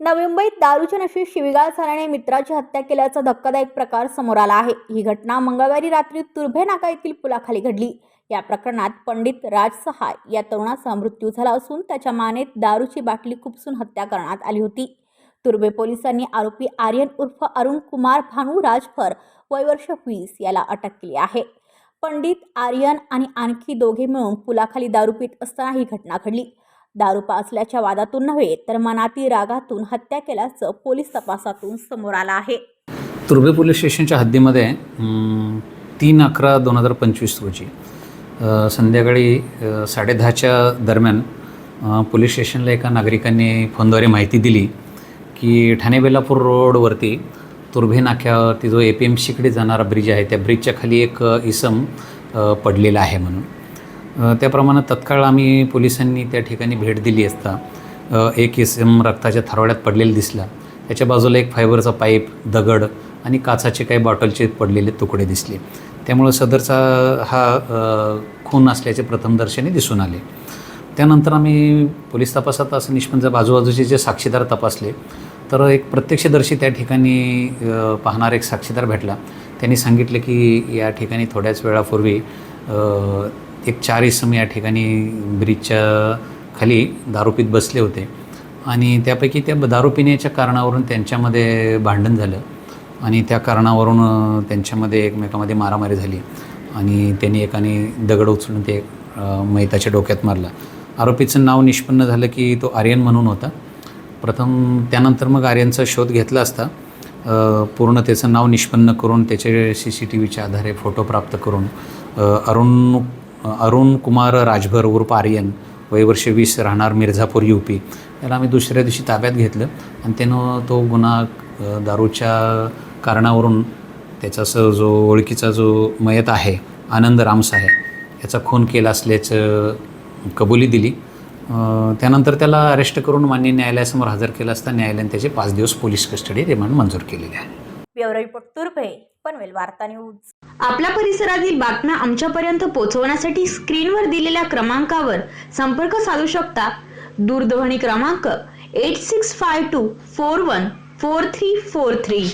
नवी मुंबईत दारूच्या नशेत शिवीगाळ झाल्याने मित्राची हत्या केल्याचा धक्कादायक प्रकार समोर आला आहे. ही घटना मंगळवारी रात्री तुर्भे नाका येथील पुलाखाली घडली. या प्रकरणात पंडित राज सहाय या तरुणाचा मृत्यू झाला असून त्याच्या मानेत दारूची बाटली खुपसून हत्या करण्यात आली होती. तुर्भे पोलिसांनी आरोपी आर्यन उर्फ अरुण कुमार भानू राजभर वयवर्ष वीस याला अटक केली आहे. पंडित आर्यन आणि आणखी दोघे मिळून पुलाखाली दारू पित असताना ही घटना घडली. दारू पाचल्याच्या वादातून नव्हे तर मनातील रागातून हत्या केल्याचं पोलीस तपासातून समोर आलं आहे. तुर्भे पोलीस स्टेशनच्या हद्दीमध्ये तीन अकरा दोन हजार पंचवीस रोजी संध्याकाळी साडेदहाच्या दरम्यान पोलीस स्टेशनला एका नागरिकांनी फोनद्वारे माहिती दिली. की ठाणे बेलापूर रोडवरती तुर्भे नाक्यावरती जो ए पी एम सीकडे जाणारा ब्रिज आहे त्या ब्रिजच्या खाली एक इसम पडलेला आहे म्हणून. त्याप्रमाणे तत्काळ आम्ही पोलिसांनी त्या ठिकाणी भेट दिली असता. एक इसम रक्ताच्या थारोळ्यात पडलेला दिसला. त्याच्या बाजूला एक फायबरचा पाईप दगड आणि काचाचे काही बॉटलचे पडलेले तुकडे दिसले. त्यामुळं सदरचा हा खून असल्याचे प्रथमदर्शनी दिसून आले. त्यानंतर आम्ही पोलीस तपासात असं निष्पन्न बाजूबाजूचे जे साक्षीदार तपासले तर एक प्रत्यक्षदर्शी त्या ठिकाणी पाहणारा एक साक्षीदार भेटला. त्यांनी सांगितलं की या ठिकाणी थोड्याच वेळापूर्वी एक चार इसम या ठिकाणी ब्रिजच्या खाली दारू पीत बसले होते. आणि त्यापैकी त्या दारू पिण्याच्या कारणावरून त्यांच्यामध्ये भांडण झालं. आणि त्या कारणावरून त्यांच्यामध्ये एकमेकामध्ये मारामारी झाली. आणि त्यांनी एकाने दगड उचलून ते मैताच्या डोक्यात मारला. आरोपीचं नाव निष्पन्न झालं की तो आर्यन म्हणून होता. प्रथम त्यानंतर मग आर्यनचा शोध घेतला असता पूर्ण त्याचं नाव निष्पन्न करून त्याचे सी सी टी व्हीच्या आधारे फोटो प्राप्त करून अरुण अरुण कुमार राजभर उर्फ आर्यन वयवर्ष वीस राहणार मिर्झापूर यू पी. याला आम्ही दुसऱ्या दिवशी ताब्यात घेतलं आणि त्यानं तो गुन्हा दारूच्या कारणावरून त्याचा जो ओळखीचा जो मयत आहे आनंद रामसाहेब याचा खून केला असल्याचं कबुली दिली. त्यानंतर त्याला अरेस्ट करून मान्य न्यायालयासमोर हजर केलं असता न्यायालयाने त्याचे पाच दिवस पोलीस कस्टडी रिमांड मंजूर केलेले आहे. ब्युरो रिपोर्ट तुर्भे पनवेल वार्ता न्यूज. आपल्या परिसरातील बातम्या आमच्यापर्यंत पोहोचवण्यासाठी स्क्रीनवर दिलेल्या क्रमांकावर संपर्क साधू शकता. दूरध्वनी क्रमांक eight six five two four one four three four three